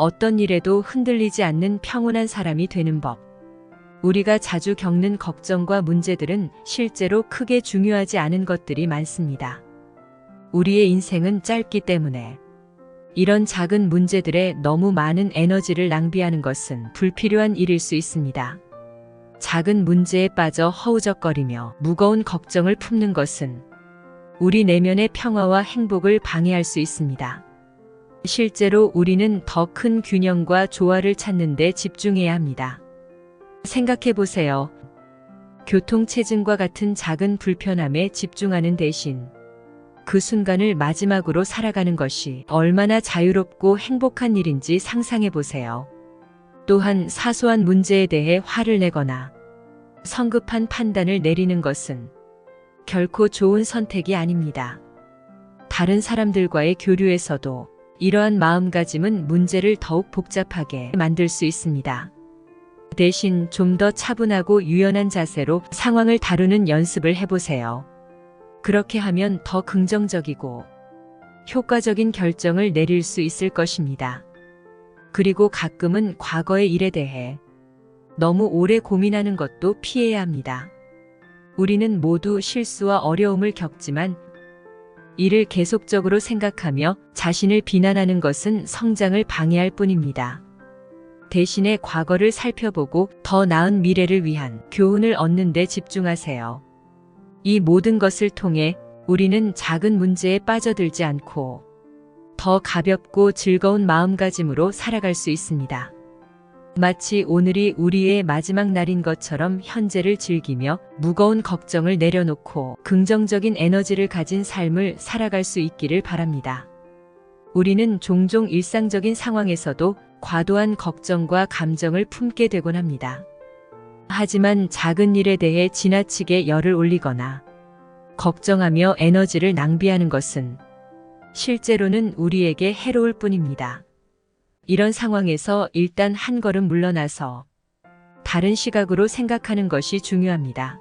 어떤 일에도 흔들리지 않는 평온한 사람이 되는 법. 우리가 자주 겪는 걱정과 문제들은 실제로 크게 중요하지 않은 것들이 많습니다. 우리의 인생은 짧기 때문에 이런 작은 문제들에 너무 많은 에너지를 낭비하는 것은 불필요한 일일 수 있습니다. 작은 문제에 빠져 허우적거리며 무거운 걱정을 품는 것은 우리 내면의 평화와 행복을 방해할 수 있습니다. 실제로 우리는 더 큰 균형과 조화를 찾는 데 집중해야 합니다. 생각해 보세요. 교통체증과 같은 작은 불편함에 집중하는 대신 그 순간을 마지막으로 살아가는 것이 얼마나 자유롭고 행복한 일인지 상상해 보세요. 또한 사소한 문제에 대해 화를 내거나 성급한 판단을 내리는 것은 결코 좋은 선택이 아닙니다. 다른 사람들과의 교류에서도 이러한 마음가짐은 문제를 더욱 복잡하게 만들 수 있습니다. 대신 좀 더 차분하고 유연한 자세로 상황을 다루는 연습을 해보세요. 그렇게 하면 더 긍정적이고 효과적인 결정을 내릴 수 있을 것입니다. 그리고 가끔은 과거의 일에 대해 너무 오래 고민하는 것도 피해야 합니다. 우리는 모두 실수와 어려움을 겪지만 이를 계속적으로 생각하며 자신을 비난하는 것은 성장을 방해할 뿐입니다. 대신에 과거를 살펴보고 더 나은 미래를 위한 교훈을 얻는 데 집중하세요. 이 모든 것을 통해 우리는 작은 문제에 빠져들지 않고 더 가볍고 즐거운 마음가짐으로 살아갈 수 있습니다. 마치 오늘이 우리의 마지막 날인 것처럼 현재를 즐기며 무거운 걱정을 내려놓고 긍정적인 에너지를 가진 삶을 살아갈 수 있기를 바랍니다. 우리는 종종 일상적인 상황에서도 과도한 걱정과 감정을 품게 되곤 합니다. 하지만 작은 일에 대해 지나치게 열을 올리거나 걱정하며 에너지를 낭비하는 것은 실제로는 우리에게 해로울 뿐입니다. 이런 상황에서 일단 한 걸음 물러나서 다른 시각으로 생각하는 것이 중요합니다.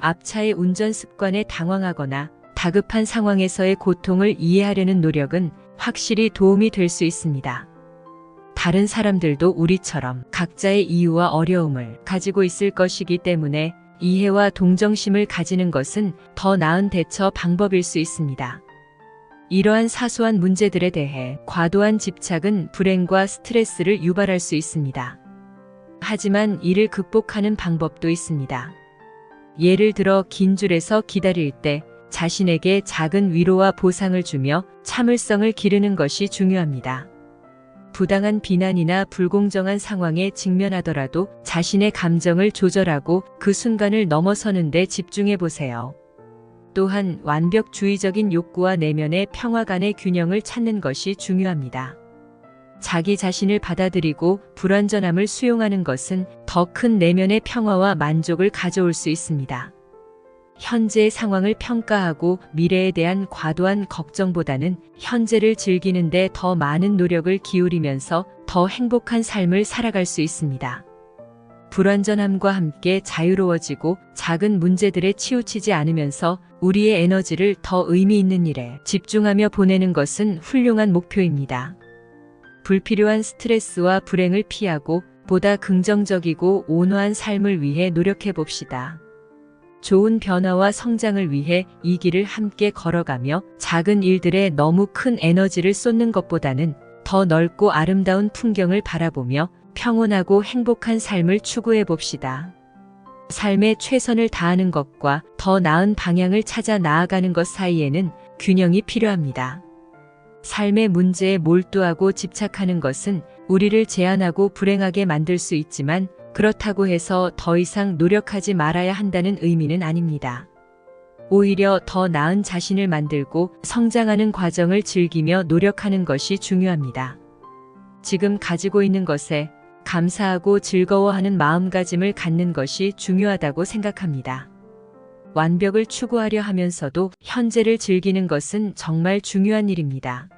앞차의 운전 습관에 당황하거나 다급한 상황에서의 고통을 이해하려는 노력은 확실히 도움이 될 수 있습니다. 다른 사람들도 우리처럼 각자의 이유와 어려움을 가지고 있을 것이기 때문에 이해와 동정심을 가지는 것은 더 나은 대처 방법일 수 있습니다. 이러한 사소한 문제들에 대해 과도한 집착은 불행과 스트레스를 유발할 수 있습니다. 하지만 이를 극복하는 방법도 있습니다. 예를 들어 긴 줄에서 기다릴 때 자신에게 작은 위로와 보상을 주며 참을성을 기르는 것이 중요합니다. 부당한 비난이나 불공정한 상황에 직면하더라도 자신의 감정을 조절하고 그 순간을 넘어서는 데 집중해 보세요. 또한 완벽주의적인 욕구와 내면의 평화 간의 균형을 찾는 것이 중요합니다. 자기 자신을 받아들이고 불완전함을 수용하는 것은 더 큰 내면의 평화와 만족을 가져올 수 있습니다. 현재의 상황을 평가하고 미래에 대한 과도한 걱정보다는 현재를 즐기는데 더 많은 노력을 기울이면서 더 행복한 삶을 살아갈 수 있습니다. 불완전함과 함께 자유로워지고 작은 문제들에 치우치지 않으면서 우리의 에너지를 더 의미 있는 일에 집중하며 보내는 것은 훌륭한 목표입니다. 불필요한 스트레스와 불행을 피하고 보다 긍정적이고 온화한 삶을 위해 노력해 봅시다. 좋은 변화와 성장을 위해 이 길을 함께 걸어가며 작은 일들에 너무 큰 에너지를 쏟는 것보다는 더 넓고 아름다운 풍경을 바라보며 평온하고 행복한 삶을 추구해 봅시다. 삶에 최선을 다하는 것과 더 나은 방향을 찾아 나아가는 것 사이에는 균형이 필요합니다. 삶의 문제에 몰두하고 집착하는 것은 우리를 제한하고 불행하게 만들 수 있지만 그렇다고 해서 더 이상 노력하지 말아야 한다는 의미는 아닙니다. 오히려 더 나은 자신을 만들고 성장하는 과정을 즐기며 노력하는 것이 중요합니다. 지금 가지고 있는 것에 감사하고 즐거워하는 마음가짐을 갖는 것이 중요하다고 생각합니다. 완벽을 추구하려 하면서도 현재를 즐기는 것은 정말 중요한 일입니다.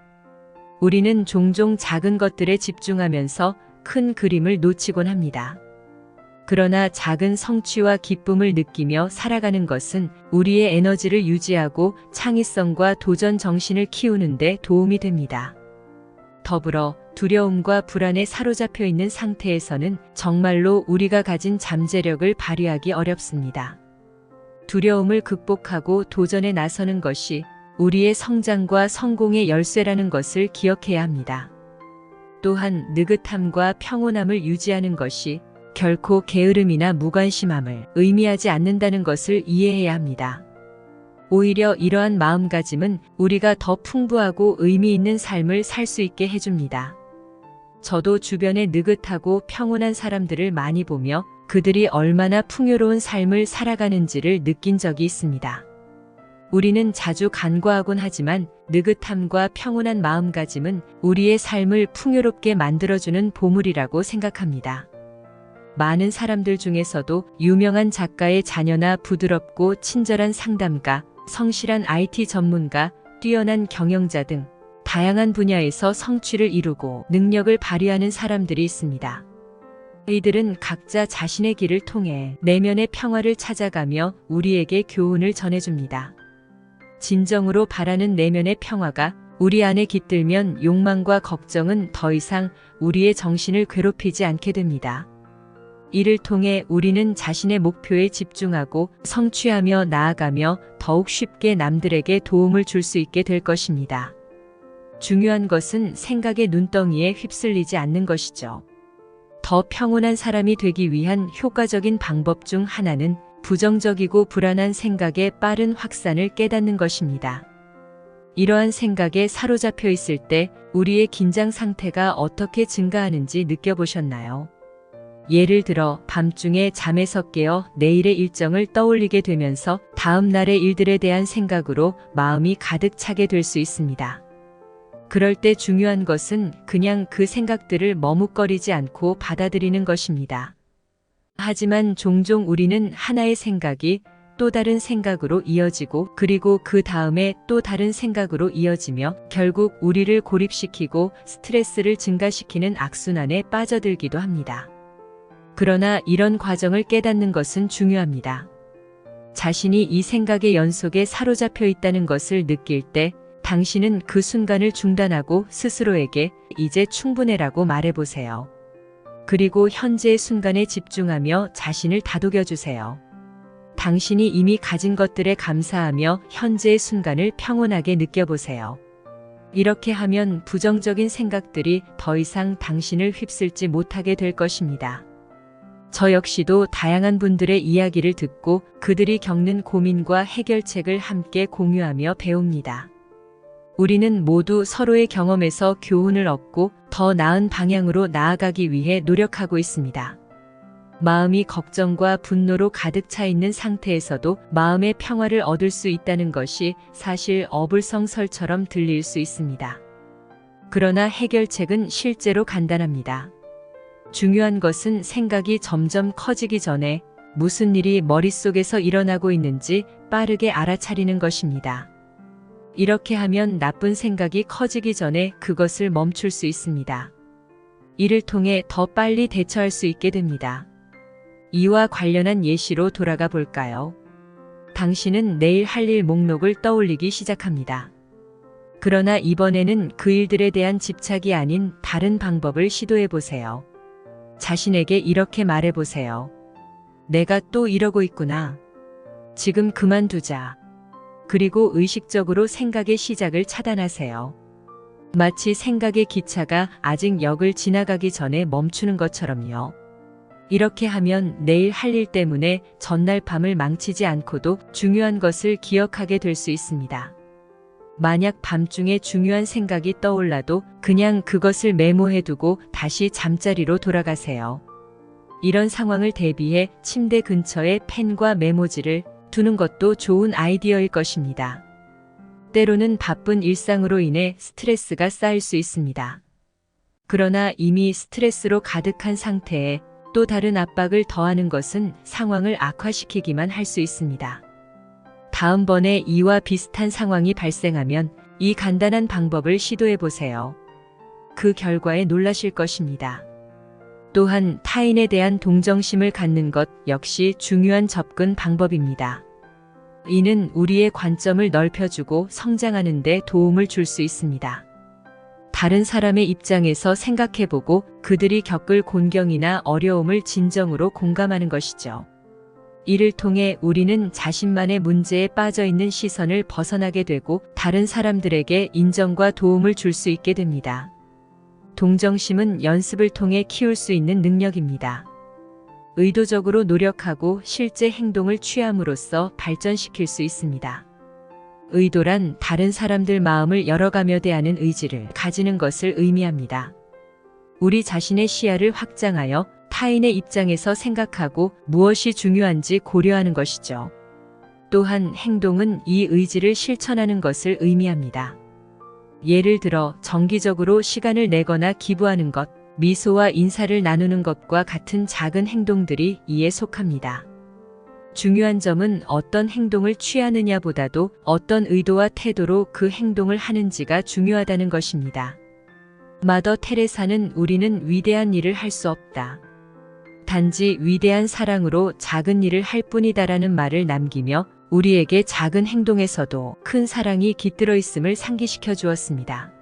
우리는 종종 작은 것들에 집중하면서 큰 그림을 놓치곤 합니다. 그러나 작은 성취와 기쁨을 느끼며 살아가는 것은 우리의 에너지를 유지하고 창의성과 도전 정신을 키우는 데 도움이 됩니다. 더불어 두려움과 불안에 사로잡혀 있는 상태에서는 정말로 우리가 가진 잠재력을 발휘하기 어렵습니다. 두려움을 극복하고 도전에 나서는 것이 우리의 성장과 성공의 열쇠라는 것을 기억해야 합니다. 또한 느긋함과 평온함을 유지하는 것이 결코 게으름이나 무관심함을 의미하지 않는다는 것을 이해해야 합니다. 오히려 이러한 마음가짐은 우리가 더 풍부하고 의미 있는 삶을 살 수 있게 해줍니다. 저도 주변에 느긋하고 평온한 사람들을 많이 보며 그들이 얼마나 풍요로운 삶을 살아가는지를 느낀 적이 있습니다. 우리는 자주 간과하곤 하지만 느긋함과 평온한 마음가짐은 우리의 삶을 풍요롭게 만들어주는 보물이라고 생각합니다. 많은 사람들 중에서도 유명한 작가의 자녀나 부드럽고 친절한 상담가, 성실한 IT 전문가, 뛰어난 경영자 등 다양한 분야에서 성취를 이루고 능력을 발휘하는 사람들이 있습니다. 이들은 각자 자신의 길을 통해 내면의 평화를 찾아가며 우리에게 교훈을 전해줍니다. 진정으로 바라는 내면의 평화가 우리 안에 깃들면 욕망과 걱정은 더 이상 우리의 정신을 괴롭히지 않게 됩니다. 이를 통해 우리는 자신의 목표에 집중하고 성취하며 나아가며 더욱 쉽게 남들에게 도움을 줄 수 있게 될 것입니다. 중요한 것은 생각의 눈덩이에 휩쓸리지 않는 것이죠. 더 평온한 사람이 되기 위한 효과적인 방법 중 하나는 부정적이고 불안한 생각의 빠른 확산을 깨닫는 것입니다. 이러한 생각에 사로잡혀 있을 때 우리의 긴장 상태가 어떻게 증가하는지 느껴보셨나요? 예를 들어 밤중에 잠에서 깨어 내일의 일정을 떠올리게 되면서 다음 날의 일들에 대한 생각으로 마음이 가득 차게 될 수 있습니다. 그럴 때 중요한 것은 그냥 그 생각들을 머뭇거리지 않고 받아들이는 것입니다. 하지만 종종 우리는 하나의 생각이 또 다른 생각으로 이어지고 그리고 그 다음에 또 다른 생각으로 이어지며 결국 우리를 고립시키고 스트레스를 증가시키는 악순환에 빠져들기도 합니다. 그러나 이런 과정을 깨닫는 것은 중요합니다. 자신이 이 생각의 연속에 사로잡혀 있다는 것을 느낄 때 당신은 그 순간을 중단하고 스스로에게 이제 충분해라고 말해보세요. 그리고 현재의 순간에 집중하며 자신을 다독여 주세요. 당신이 이미 가진 것들에 감사하며 현재의 순간을 평온하게 느껴보세요. 이렇게 하면 부정적인 생각들이 더 이상 당신을 휩쓸지 못하게 될 것입니다. 저 역시도 다양한 분들의 이야기를 듣고 그들이 겪는 고민과 해결책을 함께 공유하며 배웁니다. 우리는 모두 서로의 경험에서 교훈을 얻고 더 나은 방향으로 나아가기 위해 노력하고 있습니다. 마음이 걱정과 분노로 가득 차 있는 상태에서도 마음의 평화를 얻을 수 있다는 것이 사실 어불성설처럼 들릴 수 있습니다. 그러나 해결책은 실제로 간단합니다. 중요한 것은 생각이 점점 커지기 전에 무슨 일이 머릿속에서 일어나고 있는지 빠르게 알아차리는 것입니다. 이렇게 하면 나쁜 생각이 커지기 전에 그것을 멈출 수 있습니다. 이를 통해 더 빨리 대처할 수 있게 됩니다. 이와 관련한 예시로 돌아가 볼까요? 당신은 내일 할 일 목록을 떠올리기 시작합니다. 그러나 이번에는 그 일들에 대한 집착이 아닌 다른 방법을 시도해 보세요. 자신에게 이렇게 말해 보세요. 내가 또 이러고 있구나. 지금 그만두자. 그리고 의식적으로 생각의 시작을 차단하세요. 마치 생각의 기차가 아직 역을 지나가기 전에 멈추는 것처럼요. 이렇게 하면 내일 할 일 때문에 전날 밤을 망치지 않고도 중요한 것을 기억하게 될 수 있습니다. 만약 밤중에 중요한 생각이 떠올라도 그냥 그것을 메모해두고 다시 잠자리로 돌아가세요. 이런 상황을 대비해 침대 근처에 펜과 메모지를 두는 것도 좋은 아이디어일 것입니다. 때로는 바쁜 일상으로 인해 스트레스가 쌓일 수 있습니다. 그러나 이미 스트레스로 가득한 상태에 또 다른 압박을 더하는 것은 상황을 악화시키기만 할 수 있습니다. 다음번에 이와 비슷한 상황이 발생하면 이 간단한 방법을 시도해 보세요. 그 결과에 놀라실 것입니다. 또한 타인에 대한 동정심을 갖는 것 역시 중요한 접근 방법입니다. 이는 우리의 관점을 넓혀주고 성장하는 데 도움을 줄 수 있습니다. 다른 사람의 입장에서 생각해보고 그들이 겪을 곤경이나 어려움을 진정으로 공감하는 것이죠. 이를 통해 우리는 자신만의 문제에 빠져 있는 시선을 벗어나게 되고 다른 사람들에게 인정과 도움을 줄 수 있게 됩니다. 동정심은 연습을 통해 키울 수 있는 능력입니다. 의도적으로 노력하고 실제 행동을 취함으로써 발전시킬 수 있습니다. 의도란 다른 사람들 마음을 열어가며 대하는 의지를 가지는 것을 의미합니다. 우리 자신의 시야를 확장하여 타인의 입장에서 생각하고 무엇이 중요한지 고려하는 것이죠. 또한 행동은 이 의지를 실천하는 것을 의미합니다. 예를 들어 정기적으로 시간을 내거나 기부하는 것, 미소와 인사를 나누는 것과 같은 작은 행동들이 이에 속합니다. 중요한 점은 어떤 행동을 취하느냐보다도 어떤 의도와 태도로 그 행동을 하는지가 중요하다는 것입니다. 마더 테레사는 우리는 위대한 일을 할 수 없다. 단지 위대한 사랑으로 작은 일을 할 뿐이다라는 말을 남기며 우리에게 작은 행동에서도 큰 사랑이 깃들어 있음을 상기시켜 주었습니다.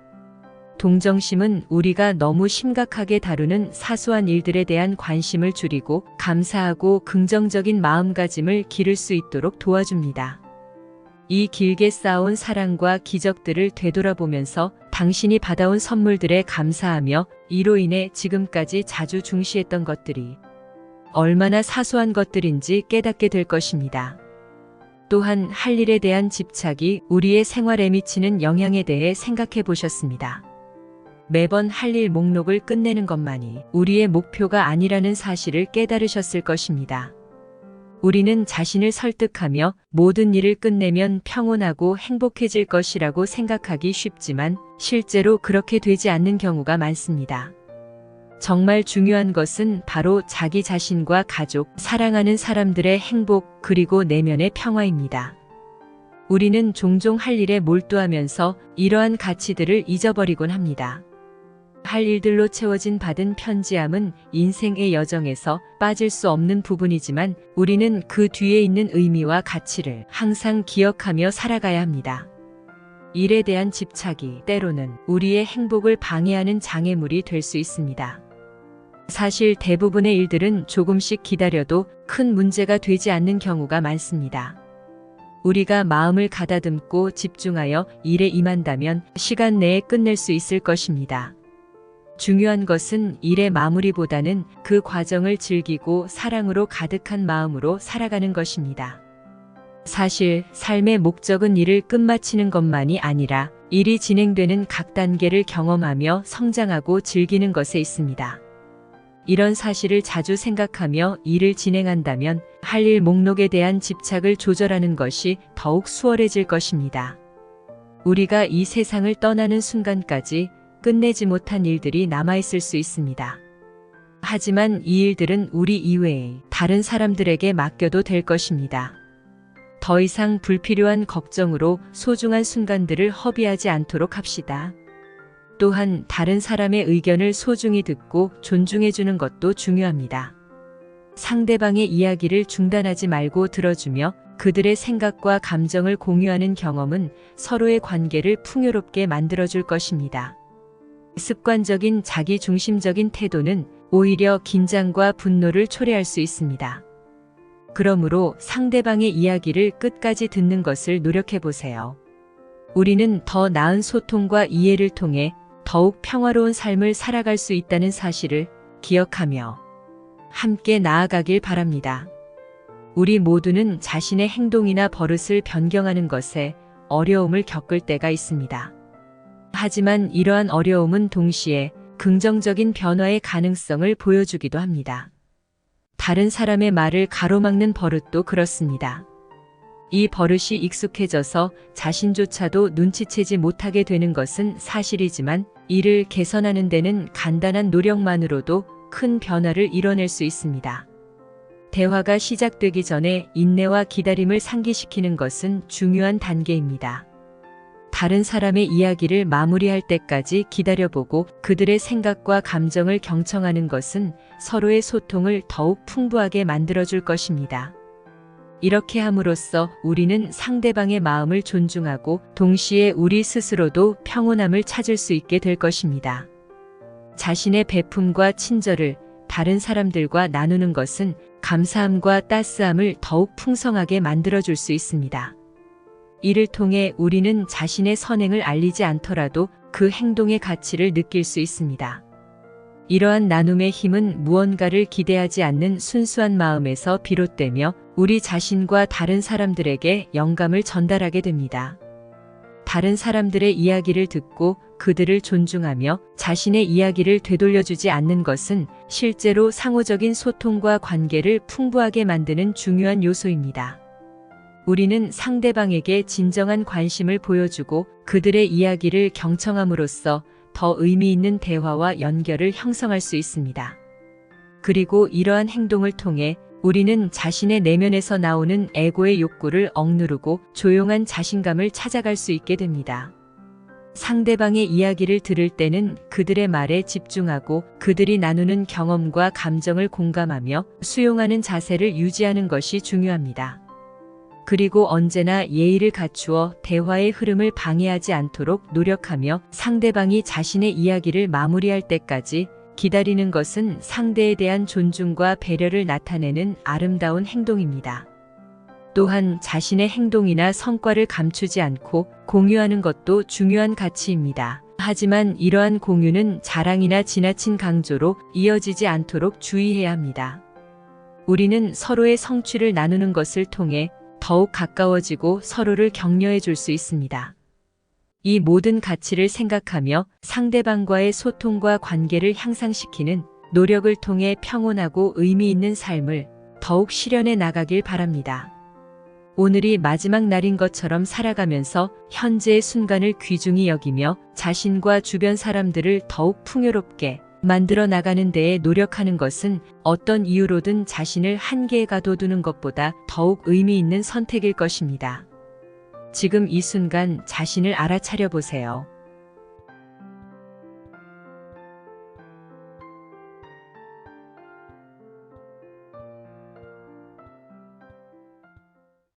동정심은 우리가 너무 심각하게 다루는 사소한 일들에 대한 관심을 줄이고 감사하고 긍정적인 마음가짐을 기를 수 있도록 도와줍니다. 이 길게 쌓아온 사랑과 기적들을 되돌아보면서 당신이 받아온 선물들에 감사하며 이로 인해 지금까지 자주 중시했던 것들이 얼마나 사소한 것들인지 깨닫게 될 것입니다. 또한 할 일에 대한 집착이 우리의 생활에 미치는 영향에 대해 생각해 보셨습니다. 매번 할 일 목록을 끝내는 것만이 우리의 목표가 아니라는 사실을 깨달으셨을 것입니다. 우리는 자신을 설득하며 모든 일을 끝내면 평온하고 행복해질 것이라고 생각하기 쉽지만 실제로 그렇게 되지 않는 경우가 많습니다. 정말 중요한 것은 바로 자기 자신과 가족, 사랑하는 사람들의 행복, 그리고 내면의 평화입니다. 우리는 종종 할 일에 몰두하면서 이러한 가치들을 잊어버리곤 합니다. 할 일들로 채워진 받은 편지함은 인생의 여정에서 빠질 수 없는 부분이지만 우리는 그 뒤에 있는 의미와 가치를 항상 기억하며 살아가야 합니다. 일에 대한 집착이 때로는 우리의 행복을 방해하는 장애물이 될 수 있습니다. 사실 대부분의 일들은 조금씩 기다려도 큰 문제가 되지 않는 경우가 많습니다. 우리가 마음을 가다듬고 집중하여 일에 임한다면 시간 내에 끝낼 수 있을 것입니다. 중요한 것은 일의 마무리보다는 그 과정을 즐기고 사랑으로 가득한 마음으로 살아가는 것입니다. 사실 삶의 목적은 일을 끝마치는 것만이 아니라 일이 진행되는 각 단계를 경험하며 성장하고 즐기는 것에 있습니다. 이런 사실을 자주 생각하며 일을 진행한다면 할 일 목록에 대한 집착을 조절하는 것이 더욱 수월해질 것입니다. 우리가 이 세상을 떠나는 순간까지 끝내지 못한 일들이 남아있을 수 있습니다. 하지만 이 일들은 우리 이외에 다른 사람들에게 맡겨도 될 것입니다. 더 이상 불필요한 걱정으로 소중한 순간들을 허비하지 않도록 합시다. 또한 다른 사람의 의견을 소중히 듣고 존중해주는 것도 중요합니다. 상대방의 이야기를 중단하지 말고 들어주며 그들의 생각과 감정을 공유하는 경험은 서로의 관계를 풍요롭게 만들어줄 것입니다. 습관적인 자기 중심적인 태도는 오히려 긴장과 분노를 초래할 수 있습니다. 그러므로 상대방의 이야기를 끝까지 듣는 것을 노력해 보세요. 우리는 더 나은 소통과 이해를 통해 더욱 평화로운 삶을 살아갈 수 있다는 사실을 기억하며 함께 나아가길 바랍니다. 우리 모두는 자신의 행동이나 버릇을 변경하는 것에 어려움을 겪을 때가 있습니다. 하지만 이러한 어려움은 동시에 긍정적인 변화의 가능성을 보여주기도 합니다. 다른 사람의 말을 가로막는 버릇도 그렇습니다. 이 버릇이 익숙해져서 자신조차도 눈치채지 못하게 되는 것은 사실이지만 이를 개선하는 데는 간단한 노력만으로도 큰 변화를 이뤄낼 수 있습니다. 대화가 시작되기 전에 인내와 기다림을 상기시키는 것은 중요한 단계입니다. 다른 사람의 이야기를 마무리할 때까지 기다려보고 그들의 생각과 감정을 경청하는 것은 서로의 소통을 더욱 풍부하게 만들어줄 것입니다. 이렇게 함으로써 우리는 상대방의 마음을 존중하고 동시에 우리 스스로도 평온함을 찾을 수 있게 될 것입니다. 자신의 베품과 친절을 다른 사람들과 나누는 것은 감사함과 따스함을 더욱 풍성하게 만들어줄 수 있습니다. 이를 통해 우리는 자신의 선행을 알리지 않더라도 그 행동의 가치를 느낄 수 있습니다. 이러한 나눔의 힘은 무언가를 기대하지 않는 순수한 마음에서 비롯되며 우리 자신과 다른 사람들에게 영감을 전달하게 됩니다. 다른 사람들의 이야기를 듣고 그들을 존중하며 자신의 이야기를 되돌려주지 않는 것은 실제로 상호적인 소통과 관계를 풍부하게 만드는 중요한 요소입니다. 우리는 상대방에게 진정한 관심을 보여주고 그들의 이야기를 경청함으로써 더 의미 있는 대화와 연결을 형성할 수 있습니다. 그리고 이러한 행동을 통해 우리는 자신의 내면에서 나오는 에고의 욕구를 억누르고 조용한 자신감을 찾아갈 수 있게 됩니다. 상대방의 이야기를 들을 때는 그들의 말에 집중하고 그들이 나누는 경험과 감정을 공감하며 수용하는 자세를 유지하는 것이 중요합니다. 그리고 언제나 예의를 갖추어 대화의 흐름을 방해하지 않도록 노력하며 상대방이 자신의 이야기를 마무리할 때까지 기다리는 것은 상대에 대한 존중과 배려를 나타내는 아름다운 행동입니다. 또한 자신의 행동이나 성과를 감추지 않고 공유하는 것도 중요한 가치입니다. 하지만 이러한 공유는 자랑이나 지나친 강조로 이어지지 않도록 주의해야 합니다. 우리는 서로의 성취를 나누는 것을 통해 더욱 가까워지고 서로를 격려해 줄 수 있습니다. 이 모든 가치를 생각하며 상대방과의 소통과 관계를 향상시키는 노력을 통해 평온하고 의미 있는 삶을 더욱 실현해 나가길 바랍니다. 오늘이 마지막 날인 것처럼 살아가면서 현재의 순간을 귀중히 여기며 자신과 주변 사람들을 더욱 풍요롭게 만들어 나가는 데에 노력하는 것은 어떤 이유로든 자신을 한계에 가둬두는 것보다 더욱 의미 있는 선택일 것입니다. 지금 이 순간 자신을 알아차려 보세요.